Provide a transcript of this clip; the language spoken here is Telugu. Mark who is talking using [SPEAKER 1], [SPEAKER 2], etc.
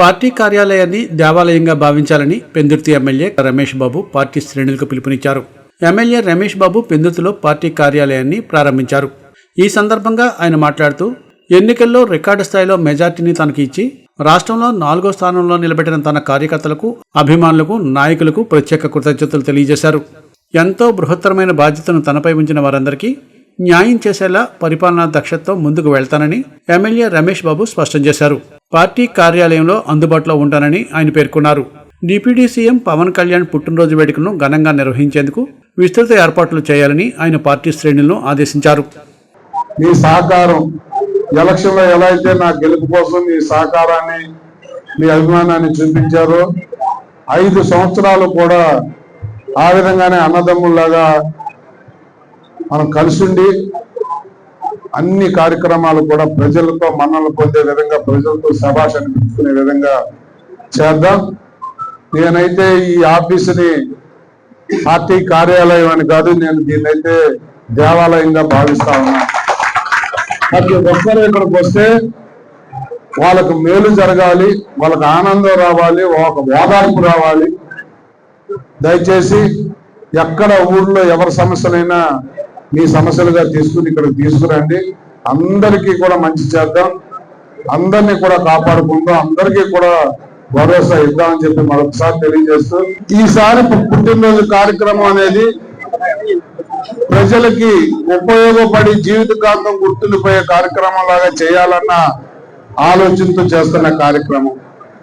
[SPEAKER 1] పార్టీ కార్యాలయాన్ని దేవాలయంగా భావించాలని పెందుర్తి ఎమ్మెల్యే రమేష్ బాబు పార్టీ శ్రేణులకు పిలుపునిచ్చారు. ఎమ్మెల్యే రమేష్ బాబు పెందుర్తిలో పార్టీ కార్యాలయాన్ని ప్రారంభించారు. ఈ సందర్భంగా ఆయన మాట్లాడుతూ ఎన్నికల్లో రికార్డు స్థాయిలో మెజార్టీని తనకు ఇచ్చి రాష్ట్రంలో నాలుగో స్థానంలో నిలబెట్టిన తన కార్యకర్తలకు అభిమానులకు నాయకులకు ప్రత్యేక కృతజ్ఞతలు తెలియజేశారు. ఎంతో బృహత్తరమైన బాధ్యతను తనపై ఉంచిన వారందరికీ న్యాయం చేసేలా పరిపాలనా దక్షతతో ముందుకు వెళ్తానని ఎమ్మెల్యే రమేష్ బాబు స్పష్టం చేశారు. పార్టీ కార్యాలయంలో అందుబాటులో ఉంటానని ఆయన పేర్కొన్నారు. డిప్యూటీ సీఎం పవన్ కళ్యాణ్ పుట్టినరోజు వేడుకలను ఘనంగా నిర్వహించేందుకు విస్తృత ఏర్పాట్లు చేయాలని ఆయన పార్టీ శ్రేణులను ఆదేశించారు.
[SPEAKER 2] మీ సహకారం ఎలక్షన్లో ఎలా అయితే నా గెలుపు కోసం మీ సహకారాన్ని మీ అభిమానాన్ని చూపించారో ఐదు సంవత్సరాలు కూడా ఆ విధంగానే అన్నదమ్ముల్లాగా మనం కలిసిండి అన్ని కార్యక్రమాలు కూడా ప్రజలతో మన్నలు పొందే విధంగా ప్రజలతో శభాష్ అనిపించుకునే విధంగా చేద్దాం. నేనైతే ఈ ఆఫీసుని పార్టీ కార్యాలయం అని కాదు నేను దీన్నైతే దేవాలయంగా భావిస్తా ఉన్నా. ప్రతి ఒక్కరు ఇక్కడికి వస్తే వాళ్ళకు మేలు జరగాలి వాళ్ళకి ఆనందం రావాలి ఒక ఓదార్పు రావాలి. దయచేసి ఎక్కడ ఊళ్ళో ఎవరి సమస్యలైనా మీ సమస్యలుగా తీసుకుని ఇక్కడ తీసుకురండి. అందరికీ కూడా మంచి చేద్దాం. అందరినీ కూడా కాపాడుకుందాం. అందరికీ కూడా భరోసా ఇద్దామని చెప్పి మరొకసారి తెలియజేస్తూ ఈసారి పుట్టినరోజు కార్యక్రమం అనేది ప్రజలకి ఉపయోగపడి జీవితకాంతం గుర్తుండిపోయే కార్యక్రమం లాగా చేయాలన్న ఆలోచనతో చేస్తున్న కార్యక్రమం.